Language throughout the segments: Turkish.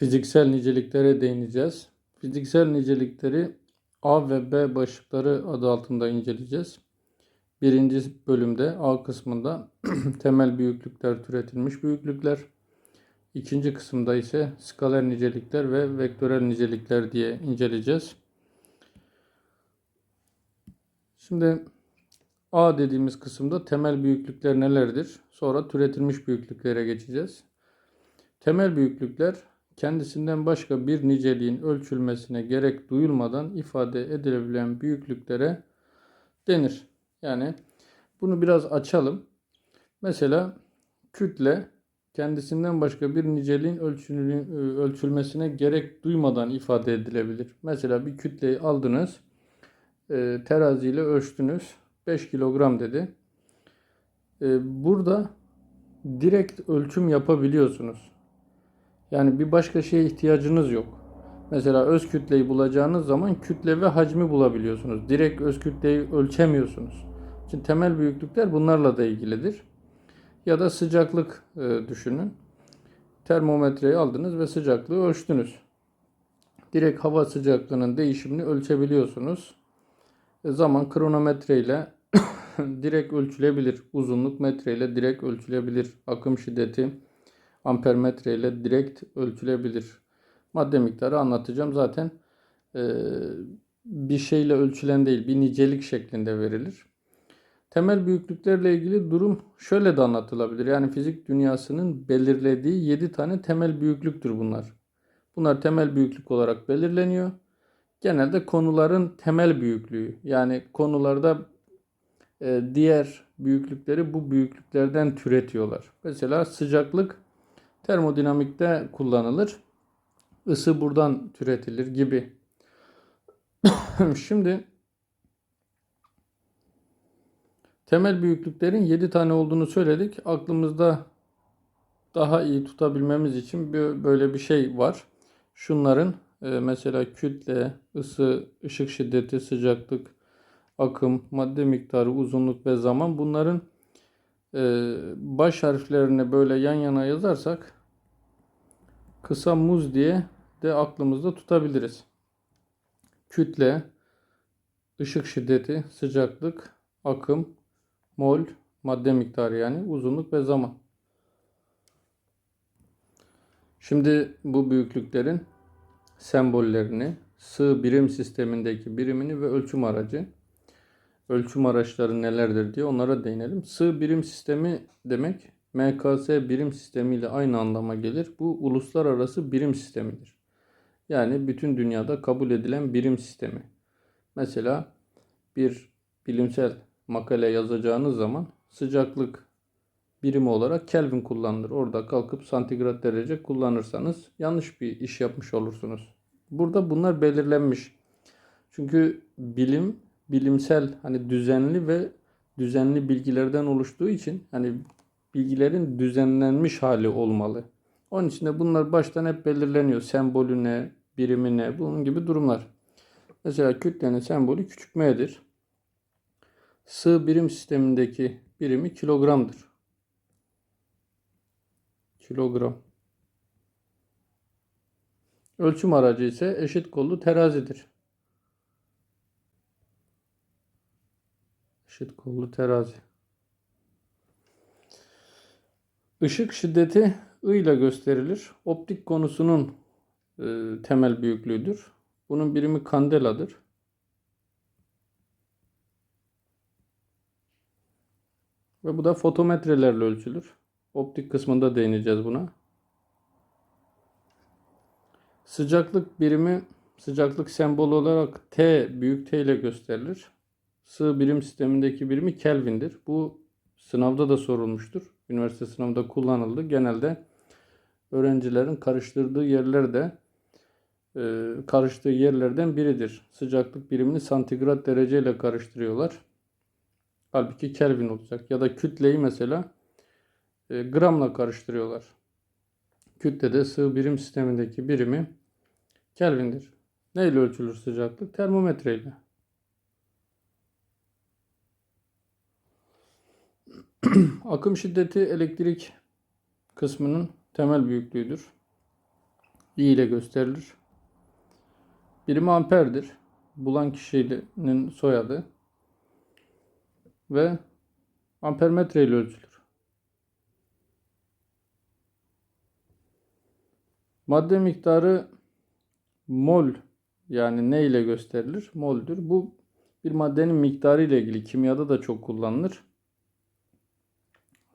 Fiziksel niceliklere değineceğiz. Fiziksel nicelikleri A ve B başlıkları adı altında inceleyeceğiz. Birinci bölümde A kısmında temel büyüklükler, türetilmiş büyüklükler. İkinci kısımda ise skaler nicelikler ve vektörel nicelikler diye inceleyeceğiz. Şimdi A dediğimiz kısımda temel büyüklükler nelerdir? Sonra türetilmiş büyüklüklere geçeceğiz. Temel büyüklükler kendisinden başka bir niceliğin ölçülmesine gerek duyulmadan ifade edilebilen büyüklüklere denir. Yani bunu biraz açalım. Mesela kütle kendisinden başka bir niceliğin ölçülmesine gerek duymadan ifade edilebilir. Mesela bir kütleyi aldınız, e, teraziyle ölçtünüz, 5 kilogram dedi. E, Burada direkt ölçüm yapabiliyorsunuz. Yani bir başka şeye ihtiyacınız yok. Mesela öz kütleyi bulacağınız zaman kütle ve hacmi bulabiliyorsunuz. Direkt öz kütleyi ölçemiyorsunuz. Şimdi temel büyüklükler bunlarla da ilgilidir. Ya da sıcaklık e, düşünün. Termometreyi aldınız ve sıcaklığı ölçtünüz. Direkt hava sıcaklığının değişimini ölçebiliyorsunuz. E, zaman kronometre ile direkt ölçülebilir. Uzunluk metre ile direkt ölçülebilir. Akım şiddeti ampermetre ile direkt ölçülebilir. Madde miktarı anlatacağım zaten e, bir şeyle ölçülen değil bir nicelik şeklinde verilir. Temel büyüklüklerle ilgili durum şöyle de anlatılabilir. Yani fizik dünyasının belirlediği 7 tane temel büyüklüktür bunlar. Bunlar temel büyüklük olarak belirleniyor. Genelde konuların temel büyüklüğü. Yani konularda e, diğer büyüklükleri bu büyüklüklerden türetiyorlar. Mesela sıcaklık termodinamikte kullanılır. Isı buradan türetilir gibi. Şimdi temel büyüklüklerin 7 tane olduğunu söyledik. Aklımızda daha iyi tutabilmemiz için böyle bir şey var. Şunların e, mesela kütle, ısı, ışık şiddeti, sıcaklık, akım, madde miktarı, uzunluk ve zaman bunların baş harflerini böyle yan yana yazarsak kısa muz diye de aklımızda tutabiliriz. Kütle, ışık şiddeti, sıcaklık, akım, mol, madde miktarı yani uzunluk ve zaman. Şimdi bu büyüklüklerin sembollerini, sığ birim sistemindeki birimini ve ölçüm aracı, ölçüm araçları nelerdir diye onlara değinelim. Sığ birim sistemi demek MKS birim sistemi ile aynı anlama gelir. Bu uluslararası birim sistemidir. Yani bütün dünyada kabul edilen birim sistemi. Mesela bir bilimsel makale yazacağınız zaman sıcaklık birimi olarak Kelvin kullanılır. Orada kalkıp santigrat derece kullanırsanız yanlış bir iş yapmış olursunuz. Burada bunlar belirlenmiş. Çünkü bilim bilimsel hani düzenli ve düzenli bilgilerden oluştuğu için hani bilgilerin düzenlenmiş hali olmalı. Onun için de bunlar baştan hep belirleniyor. Sembolü ne, birimi ne, bunun gibi durumlar. Mesela kütlenin sembolü küçük m'dir. Sığ birim sistemindeki birimi kilogramdır. Kilogram. Ölçüm aracı ise eşit kollu terazidir. Eşit kollu terazi. Işık şiddeti I ile gösterilir. Optik konusunun e, temel büyüklüğüdür. Bunun birimi kandeladır. Ve bu da fotometrelerle ölçülür. Optik kısmında değineceğiz buna. Sıcaklık birimi sıcaklık sembolü olarak T büyük T ile gösterilir. Sığ birim sistemindeki birimi Kelvin'dir. Bu sınavda da sorulmuştur. Üniversite sınavında kullanıldı. Genelde öğrencilerin karıştırdığı yerler de e, karıştığı yerlerden biridir. Sıcaklık birimini santigrat dereceyle karıştırıyorlar. Halbuki Kelvin olacak. Ya da kütleyi mesela e, gramla karıştırıyorlar. Kütlede sığ birim sistemindeki birimi Kelvin'dir. Neyle ölçülür sıcaklık? Termometreyle. Akım şiddeti elektrik kısmının temel büyüklüğüdür. I ile gösterilir. Birimi amperdir. Bulan kişinin soyadı. Ve ampermetre ile ölçülür. Madde miktarı mol yani ne ile gösterilir? Moldür. Bu bir maddenin miktarı ile ilgili kimyada da çok kullanılır.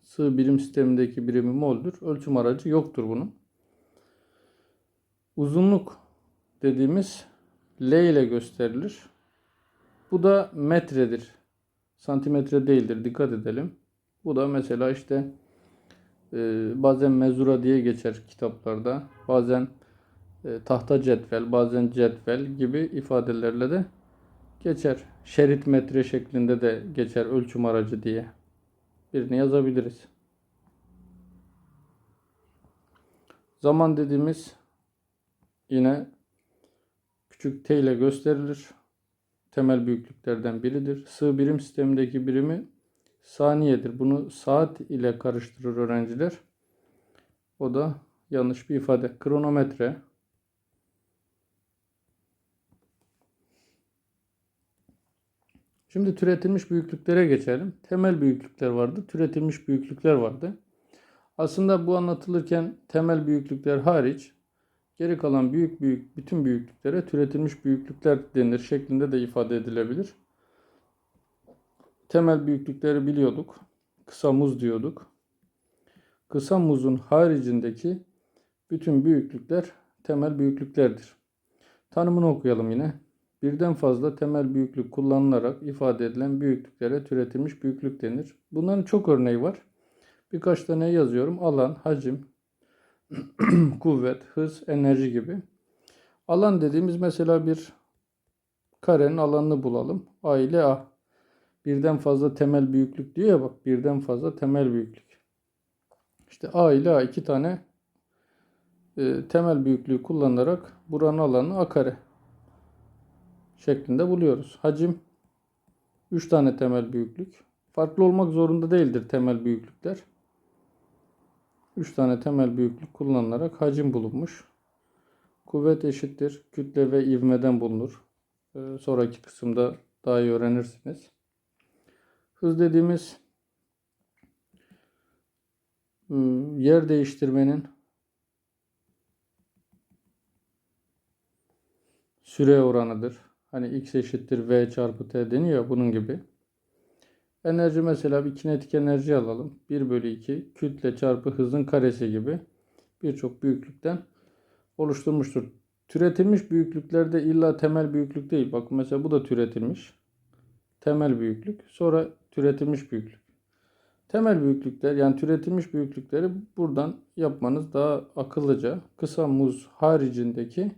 Sığ birim sistemindeki birimi moldur. Ölçüm aracı yoktur bunun. Uzunluk dediğimiz L ile gösterilir. Bu da metredir. Santimetre değildir. Dikkat edelim. Bu da mesela işte e, bazen mezura diye geçer kitaplarda. Bazen e, tahta cetvel, bazen cetvel gibi ifadelerle de geçer. Şerit metre şeklinde de geçer ölçüm aracı diye. Birini yazabiliriz. Zaman dediğimiz yine küçük t ile gösterilir. Temel büyüklüklerden biridir. Sığ birim sistemindeki birimi saniyedir. Bunu saat ile karıştırır öğrenciler. O da yanlış bir ifade. Kronometre. Şimdi türetilmiş büyüklüklere geçelim. Temel büyüklükler vardı, türetilmiş büyüklükler vardı. Aslında bu anlatılırken temel büyüklükler hariç geri kalan büyük büyük bütün büyüklüklere türetilmiş büyüklükler denir şeklinde de ifade edilebilir. Temel büyüklükleri biliyorduk. Kısa muz diyorduk. Kısa muzun haricindeki bütün büyüklükler temel büyüklüklerdir. Tanımını okuyalım yine. Birden fazla temel büyüklük kullanılarak ifade edilen büyüklüklere türetilmiş büyüklük denir. Bunların çok örneği var. Birkaç tane yazıyorum. Alan, hacim, kuvvet, hız, enerji gibi. Alan dediğimiz mesela bir karenin alanını bulalım. A ile A. Birden fazla temel büyüklük diyor ya bak. Birden fazla temel büyüklük. İşte A ile A iki tane e, temel büyüklüğü kullanarak buranın alanı A kare şeklinde buluyoruz. Hacim 3 tane temel büyüklük. Farklı olmak zorunda değildir temel büyüklükler. 3 tane temel büyüklük kullanılarak hacim bulunmuş. Kuvvet eşittir kütle ve ivmeden bulunur. Ee, sonraki kısımda daha iyi öğrenirsiniz. Hız dediğimiz ıı, yer değiştirmenin süre oranıdır. Hani x eşittir v çarpı t deniyor bunun gibi. Enerji mesela bir kinetik enerji alalım. 1 bölü 2 kütle çarpı hızın karesi gibi birçok büyüklükten oluşturmuştur. Türetilmiş büyüklüklerde illa temel büyüklük değil. Bak mesela bu da türetilmiş. Temel büyüklük. Sonra türetilmiş büyüklük. Temel büyüklükler yani türetilmiş büyüklükleri buradan yapmanız daha akıllıca. Kısa muz haricindeki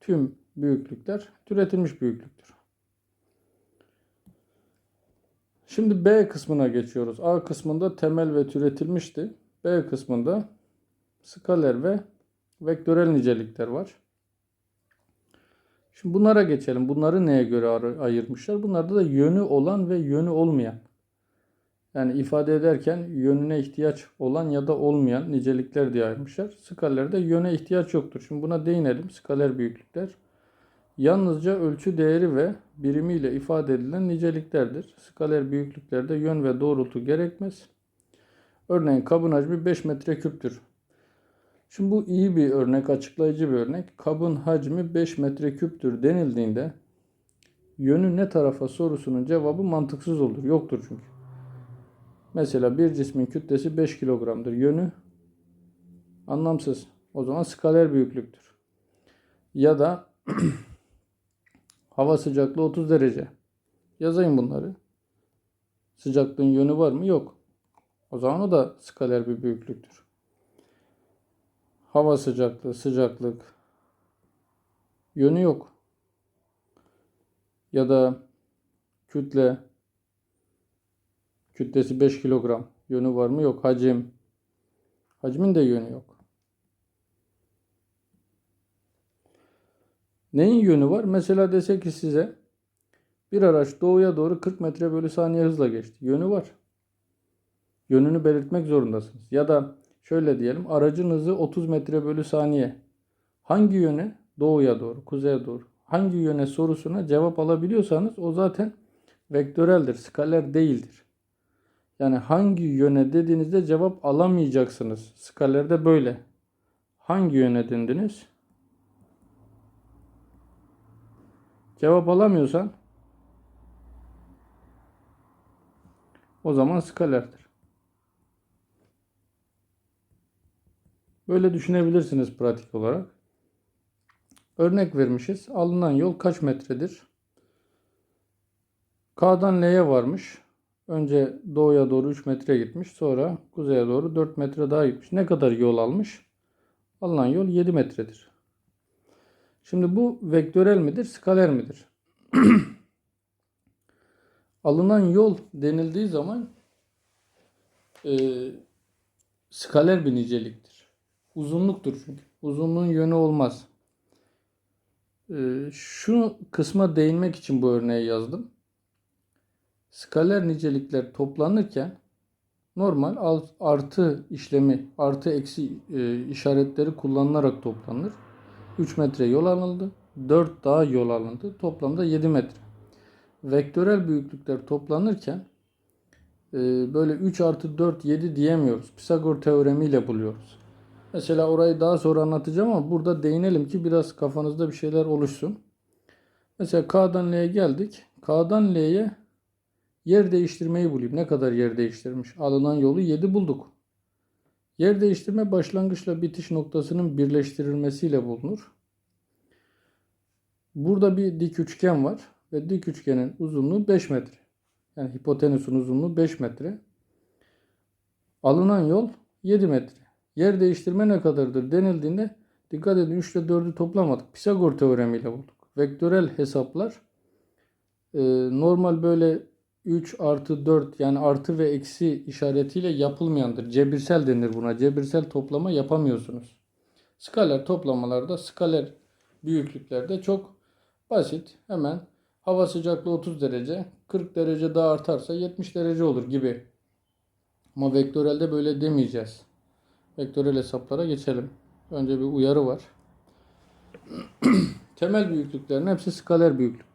tüm büyüklükler türetilmiş büyüklüktür. Şimdi B kısmına geçiyoruz. A kısmında temel ve türetilmişti. B kısmında skaler ve vektörel nicelikler var. Şimdi bunlara geçelim. Bunları neye göre ayırmışlar? Bunlarda da yönü olan ve yönü olmayan. Yani ifade ederken yönüne ihtiyaç olan ya da olmayan nicelikler diye ayırmışlar. Skalerde yöne ihtiyaç yoktur. Şimdi buna değinelim. Skaler büyüklükler yalnızca ölçü değeri ve birimiyle ifade edilen niceliklerdir. Skaler büyüklüklerde yön ve doğrultu gerekmez. Örneğin kabın hacmi 5 metreküptür. Şimdi bu iyi bir örnek, açıklayıcı bir örnek. Kabın hacmi 5 metreküptür denildiğinde yönü ne tarafa sorusunun cevabı mantıksız olur. Yoktur çünkü. Mesela bir cismin kütlesi 5 kilogramdır. Yönü anlamsız. O zaman skaler büyüklüktür. Ya da Hava sıcaklığı 30 derece. Yazayım bunları. Sıcaklığın yönü var mı? Yok. O zaman o da skaler bir büyüklüktür. Hava sıcaklığı, sıcaklık yönü yok. Ya da kütle kütlesi 5 kilogram yönü var mı? Yok. Hacim hacmin de yönü yok. Neyin yönü var? Mesela desek ki size bir araç doğuya doğru 40 metre bölü saniye hızla geçti. Yönü var. Yönünü belirtmek zorundasınız. Ya da şöyle diyelim aracın hızı 30 metre bölü saniye. Hangi yöne? Doğuya doğru, kuzeye doğru. Hangi yöne sorusuna cevap alabiliyorsanız o zaten vektöreldir, skaler değildir. Yani hangi yöne dediğinizde cevap alamayacaksınız. Skalerde böyle. Hangi yöne dindiniz? Cevap alamıyorsan o zaman skalerdir. Böyle düşünebilirsiniz pratik olarak. Örnek vermişiz. Alınan yol kaç metredir? K'dan L'ye varmış. Önce doğuya doğru 3 metre gitmiş. Sonra kuzeye doğru 4 metre daha gitmiş. Ne kadar yol almış? Alınan yol 7 metredir. Şimdi bu vektörel midir, skaler midir? Alınan yol denildiği zaman e, skaler bir niceliktir. Uzunluktur çünkü. Uzunluğun yönü olmaz. E, şu kısma değinmek için bu örneği yazdım. Skaler nicelikler toplanırken normal artı işlemi, artı eksi e, işaretleri kullanılarak toplanır. 3 metre yol alındı. 4 daha yol alındı. Toplamda 7 metre. Vektörel büyüklükler toplanırken e, böyle 3 artı 4 7 diyemiyoruz. Pisagor teoremiyle buluyoruz. Mesela orayı daha sonra anlatacağım ama burada değinelim ki biraz kafanızda bir şeyler oluşsun. Mesela K'dan L'ye geldik. K'dan L'ye yer değiştirmeyi bulayım. Ne kadar yer değiştirmiş? Alınan yolu 7 bulduk. Yer değiştirme başlangıçla bitiş noktasının birleştirilmesiyle bulunur. Burada bir dik üçgen var ve dik üçgenin uzunluğu 5 metre. Yani hipotenüsün uzunluğu 5 metre. Alınan yol 7 metre. Yer değiştirme ne kadardır denildiğinde dikkat edin 3 ile 4'ü toplamadık. Pisagor teoremiyle bulduk. Vektörel hesaplar e, normal böyle 3 artı 4 yani artı ve eksi işaretiyle yapılmayandır. Cebirsel denir buna. Cebirsel toplama yapamıyorsunuz. Skaler toplamalarda, skaler büyüklüklerde çok basit. Hemen hava sıcaklığı 30 derece, 40 derece daha artarsa 70 derece olur gibi. Ama vektörelde böyle demeyeceğiz. Vektörel hesaplara geçelim. Önce bir uyarı var. Temel büyüklüklerin hepsi skaler büyüklük.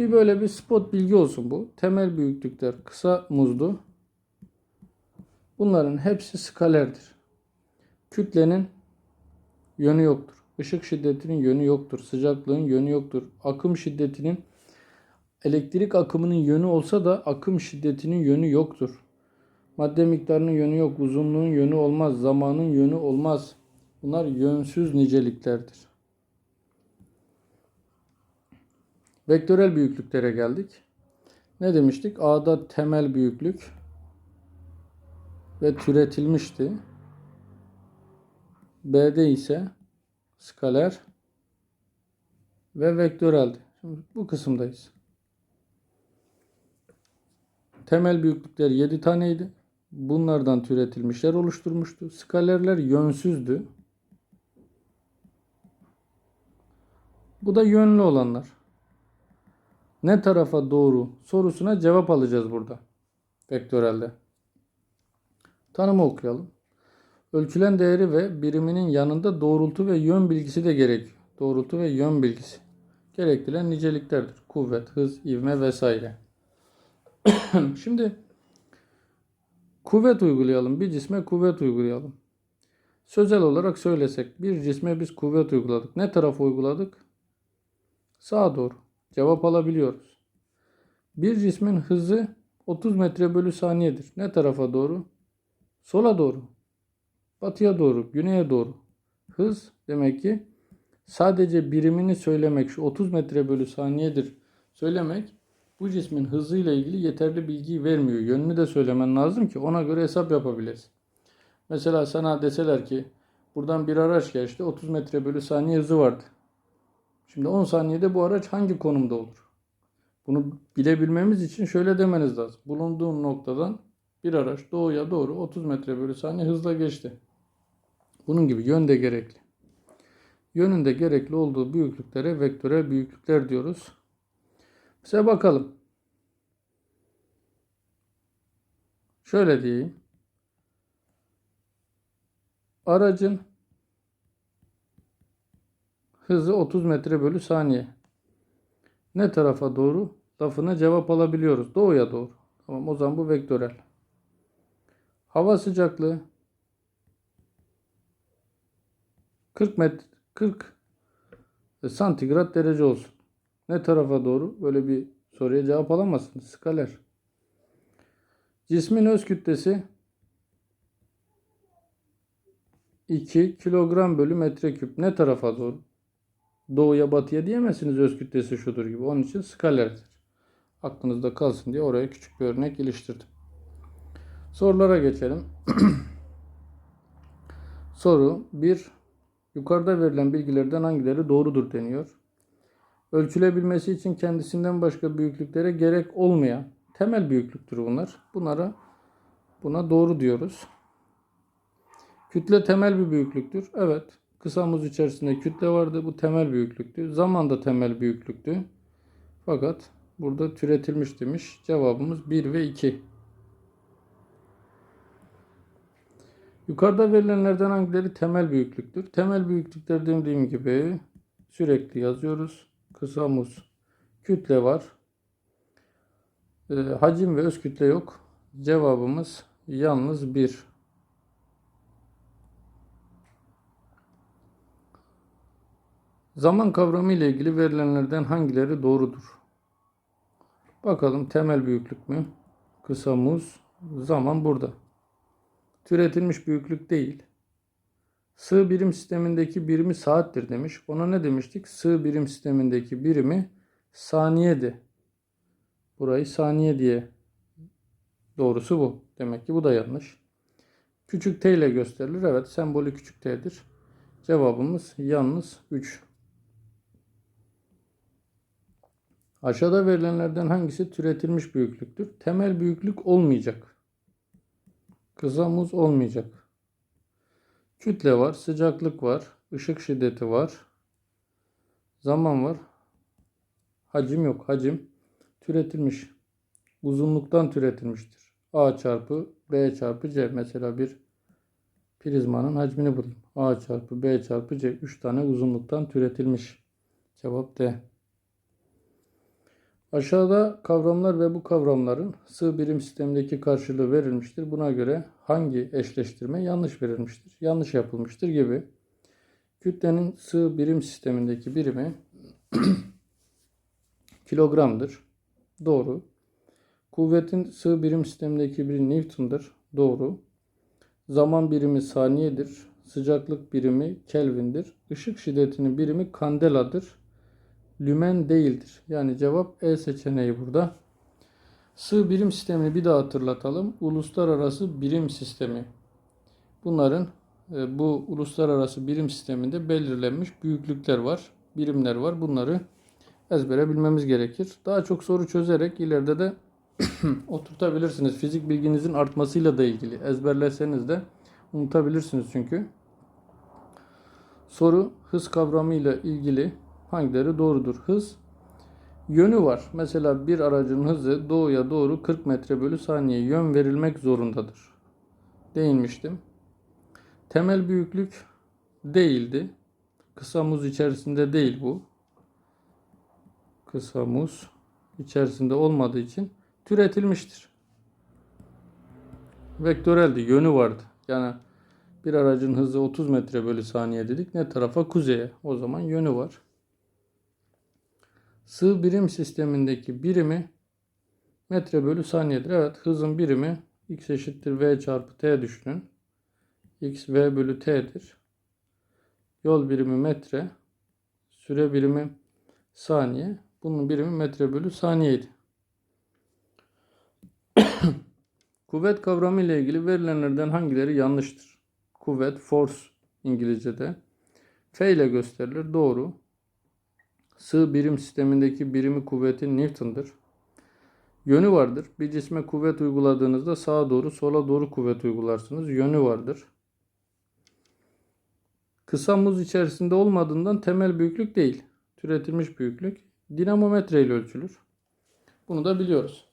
Bir böyle bir spot bilgi olsun bu. Temel büyüklükler kısa muzlu. Bunların hepsi skalerdir. Kütlenin yönü yoktur. Işık şiddetinin yönü yoktur. Sıcaklığın yönü yoktur. Akım şiddetinin elektrik akımının yönü olsa da akım şiddetinin yönü yoktur. Madde miktarının yönü yok. Uzunluğun yönü olmaz. Zamanın yönü olmaz. Bunlar yönsüz niceliklerdir. Vektörel büyüklüklere geldik. Ne demiştik? A'da temel büyüklük ve türetilmişti. B'de ise skaler ve vektöreldi. Şimdi bu kısımdayız. Temel büyüklükler 7 taneydi. Bunlardan türetilmişler oluşturmuştu. Skalerler yönsüzdü. Bu da yönlü olanlar ne tarafa doğru sorusuna cevap alacağız burada. Vektörelde. Tanımı okuyalım. Ölçülen değeri ve biriminin yanında doğrultu ve yön bilgisi de gerekiyor. Doğrultu ve yön bilgisi. Gerektiren niceliklerdir. Kuvvet, hız, ivme vesaire. Şimdi kuvvet uygulayalım. Bir cisme kuvvet uygulayalım. Sözel olarak söylesek bir cisme biz kuvvet uyguladık. Ne tarafa uyguladık? Sağa doğru cevap alabiliyoruz. Bir cismin hızı 30 metre bölü saniyedir. Ne tarafa doğru? Sola doğru. Batıya doğru, güneye doğru. Hız demek ki sadece birimini söylemek, şu 30 metre bölü saniyedir söylemek bu cismin hızıyla ilgili yeterli bilgiyi vermiyor. Yönünü de söylemen lazım ki ona göre hesap yapabiliriz. Mesela sana deseler ki buradan bir araç geçti 30 metre bölü saniye hızı vardı. Şimdi 10 saniyede bu araç hangi konumda olur? Bunu bilebilmemiz için şöyle demeniz lazım. Bulunduğum noktadan bir araç doğuya doğru 30 metre bölü saniye hızla geçti. Bunun gibi yön de gerekli. Yönünde gerekli olduğu büyüklüklere vektörel büyüklükler diyoruz. Size bakalım. Şöyle diyeyim. Aracın hızı 30 metre bölü saniye. Ne tarafa doğru? Lafına cevap alabiliyoruz. Doğuya doğru. Tamam o zaman bu vektörel. Hava sıcaklığı 40 metre 40 santigrat derece olsun. Ne tarafa doğru? Böyle bir soruya cevap alamazsınız. Skaler. Cismin öz kütlesi 2 kilogram bölü metreküp. Ne tarafa doğru? Doğuya batıya diyemezsiniz öz kütlesi şudur gibi. Onun için skalerdir. Aklınızda kalsın diye oraya küçük bir örnek iliştirdim. Sorulara geçelim. Soru 1. Yukarıda verilen bilgilerden hangileri doğrudur deniyor. Ölçülebilmesi için kendisinden başka büyüklüklere gerek olmayan temel büyüklüktür bunlar. Bunlara buna doğru diyoruz. Kütle temel bir büyüklüktür. Evet. Kısa muz içerisinde kütle vardı. Bu temel büyüklüktü. Zaman da temel büyüklüktü. Fakat burada türetilmiş demiş. Cevabımız 1 ve 2. Yukarıda verilenlerden hangileri temel büyüklüktür? Temel büyüklükler dediğim gibi sürekli yazıyoruz. Kısa muz kütle var. Ee, hacim ve öz kütle yok. Cevabımız yalnız 1. Zaman kavramı ile ilgili verilenlerden hangileri doğrudur? Bakalım temel büyüklük mü? Kısa muz. Zaman burada. Türetilmiş büyüklük değil. Sığ birim sistemindeki birimi saattir demiş. Ona ne demiştik? Sığ birim sistemindeki birimi saniyedi. Burayı saniye diye. Doğrusu bu. Demek ki bu da yanlış. Küçük t ile gösterilir. Evet sembolü küçük t'dir. Cevabımız yalnız 3. Aşağıda verilenlerden hangisi türetilmiş büyüklüktür? Temel büyüklük olmayacak. Kısa muz olmayacak. Kütle var, sıcaklık var, ışık şiddeti var. Zaman var. Hacim yok. Hacim türetilmiş. Uzunluktan türetilmiştir. A çarpı B çarpı C. Mesela bir prizmanın hacmini bulayım. A çarpı B çarpı C. 3 tane uzunluktan türetilmiş. Cevap D. Aşağıda kavramlar ve bu kavramların sığ birim sistemindeki karşılığı verilmiştir. Buna göre hangi eşleştirme yanlış verilmiştir, yanlış yapılmıştır gibi. Kütlenin sığ birim sistemindeki birimi kilogramdır. Doğru. Kuvvetin sığ birim sistemindeki biri Newton'dır. Doğru. Zaman birimi saniyedir. Sıcaklık birimi Kelvin'dir. Işık şiddetinin birimi kandeladır lümen değildir. Yani cevap E seçeneği burada. Sığ birim sistemini bir daha hatırlatalım. Uluslararası birim sistemi. Bunların e, bu uluslararası birim sisteminde belirlenmiş büyüklükler var, birimler var. Bunları ezbere bilmemiz gerekir. Daha çok soru çözerek ileride de oturtabilirsiniz. Fizik bilginizin artmasıyla da ilgili. Ezberlerseniz de unutabilirsiniz çünkü. Soru hız kavramıyla ilgili hangileri doğrudur? Hız yönü var. Mesela bir aracın hızı doğuya doğru 40 metre bölü saniye yön verilmek zorundadır. Değinmiştim. Temel büyüklük değildi. Kısa muz içerisinde değil bu. Kısa muz içerisinde olmadığı için türetilmiştir. Vektöreldi, yönü vardı. Yani bir aracın hızı 30 metre bölü saniye dedik. Ne tarafa? Kuzeye. O zaman yönü var. Sığ birim sistemindeki birimi metre bölü saniyedir. Evet hızın birimi x eşittir v çarpı t düşünün. x v bölü t'dir. Yol birimi metre. Süre birimi saniye. Bunun birimi metre bölü saniyeydi. Kuvvet kavramı ile ilgili verilenlerden hangileri yanlıştır? Kuvvet, force İngilizce'de. F ile gösterilir. Doğru. Sığ birim sistemindeki birimi kuvvetin Newton'dır. Yönü vardır. Bir cisme kuvvet uyguladığınızda sağa doğru sola doğru kuvvet uygularsınız. Yönü vardır. Kısa muz içerisinde olmadığından temel büyüklük değil. Türetilmiş büyüklük. Dinamometre ile ölçülür. Bunu da biliyoruz.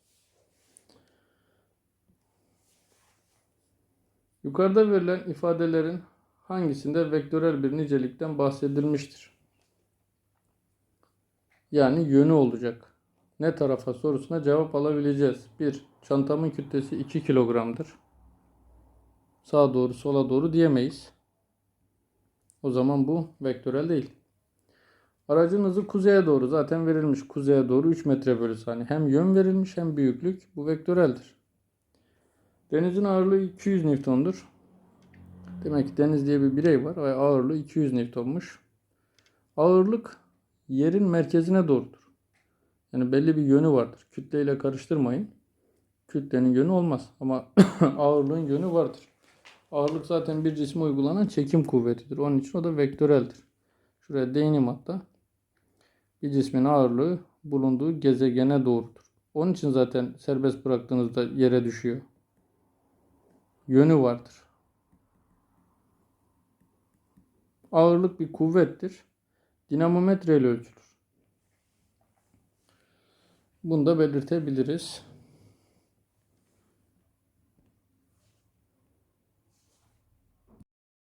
Yukarıda verilen ifadelerin hangisinde vektörel bir nicelikten bahsedilmiştir? Yani yönü olacak. Ne tarafa sorusuna cevap alabileceğiz. 1. Çantamın kütlesi 2 kilogramdır. Sağa doğru sola doğru diyemeyiz. O zaman bu vektörel değil. Aracın hızı kuzeye doğru zaten verilmiş. Kuzeye doğru 3 metre bölü saniye. Hem yön verilmiş hem büyüklük. Bu vektöreldir. Denizin ağırlığı 200 Newton'dur. Demek ki deniz diye bir birey var ve ağırlığı 200 Newton'muş. Ağırlık yerin merkezine doğrudur. Yani belli bir yönü vardır. Kütleyle karıştırmayın. Kütlenin yönü olmaz ama ağırlığın yönü vardır. Ağırlık zaten bir cisme uygulanan çekim kuvvetidir. Onun için o da vektöreldir. Şuraya değineyim hatta. Bir cismin ağırlığı bulunduğu gezegene doğrudur. Onun için zaten serbest bıraktığınızda yere düşüyor. Yönü vardır. Ağırlık bir kuvvettir. Dinamometre ile ölçülür. Bunu da belirtebiliriz.